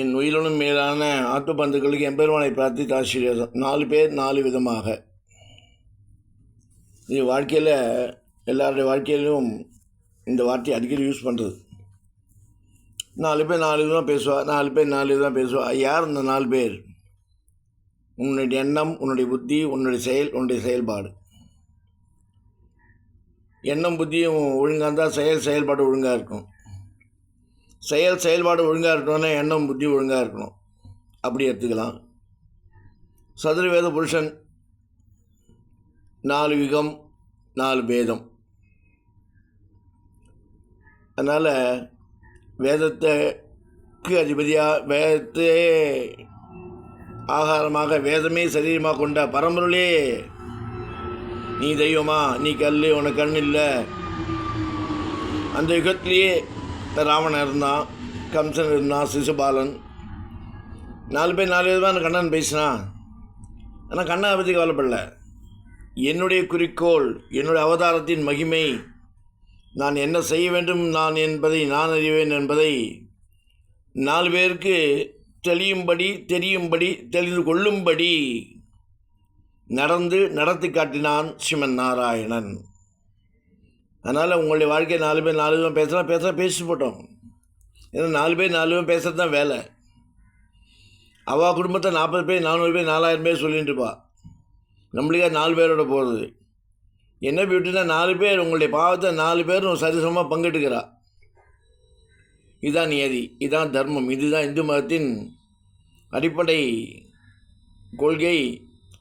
என் உயிரினும் மேலான ஆத்ம எம்பெருமானை பிரார்த்தித்து ஆசீர்வாதம். நாலு பேர் நாலு விதமாக. இது வாழ்க்கையில் எல்லாருடைய வாழ்க்கையிலும் இந்த வார்த்தையை அடிக்கடி யூஸ் பண்ணுறது நாலு பேர் நாலு விதமாக பேசுவா நாலு பேர் நாலு விதமாக பேசுவா. யார் இந்த நாலு பேர்? உன்னுடைய எண்ணம் உன்னுடைய புத்தி உன்னுடைய செயல் உன்னுடைய செயல்பாடு. எண்ணம் புத்தியும் ஒழுங்காக இருந்தால் செயல் செயல்பாடு ஒழுங்காக இருக்கும். செயல் செயல்பாடு ஒழுங்காக இருக்கணும்னா எண்ணம் புத்தி ஒழுங்காக இருக்கணும். அப்படி எடுத்துக்கலாம். சதுர்வேத புருஷன் நாலு யுகம் நாலு பேதம். அதனால் வேதத்துக்கு அதிபதியாக வேதத்தையே ஆகாரமாக வேதமே சரீரமாக கொண்ட பரம்பொருளே நீ தெய்வமா நீ கல் உனக்கு கண் இல்லை. அந்த யுகத்திலேயே ராவணன் இருந்தான் கம்சன் இருந்தான் சிசுபாலன். நாலு பேர் நாலு விதமான கண்ணன் பேசினான் ஆனால் கண்ணனை பற்றி கவலைப்படல. என்னுடைய குறிக்கோள் என்னுடைய அவதாரத்தின் மகிமை நான் என்ன செய்ய வேண்டும் நான் என்பதை நான் அறிவேன் என்பதை நாலு பேருக்கு தெளியும்படி தெரியும்படி தெரிந்து கொள்ளும்படி நடந்து நடத்தி காட்டினான் சிவன் நாராயணன். அதனால் உங்களுடைய வாழ்க்கையை நாலு பேர் நாலு விதம் பேசலாம். பேசலாம் பேசி போட்டோம். ஏன்னா நாலு பேர் நாலு விதம் பேசுறது தான் வேலை. அவள் குடும்பத்தை நாற்பது பேர் நானூறு பேர் நாலாயிரம் பேர் சொல்லிட்டு இருப்பா. நம்மளுக்கே நாலு பேரோட போகிறது என்ன பியூட்டினா நாலு பேர் உங்களுடைய பாவத்தை நாலு பேரும் சரிசமமாக பங்கெடுக்கிறா இதுதான் நியதி இதுதான் தர்மம் இதுதான் இந்து மதத்தின் அடிப்படை கொள்கை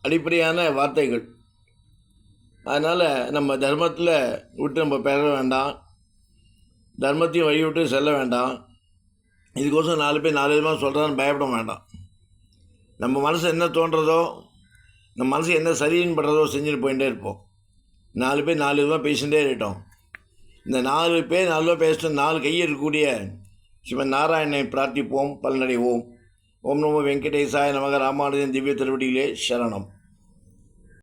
அடிப்படையான வார்த்தைகள். அதனால் நம்ம தர்மத்தில் விட்டு நம்ம பெற வேண்டாம். தர்மத்தையும் வழி விட்டு செல்ல வேண்டாம். இதுக்கோசம் நாலு பேர் நாலு விதமாக சொல்கிறான்னு பயப்பட வேண்டாம். நம்ம மனசு என்ன தோன்றதோ நம்ம மனசு என்ன சரின்னு படுறதோ செஞ்சுட்டு போயிட்டே இருப்போம். நாலு பேர் நாலு விதமாக பேசிகிட்டே இருக்கட்டும். இந்த நாலு பேர் நாலு விதமாக பேசிட்டு நாலு கையை இருக்கக்கூடிய சிவன் நாராயணனை பிரார்த்திப்போம் பலனடைவோம். ஓம் நமோ வெங்கடேசாய நமக ராமானுஜன் திவ்ய திருவடியிலே சரணம்.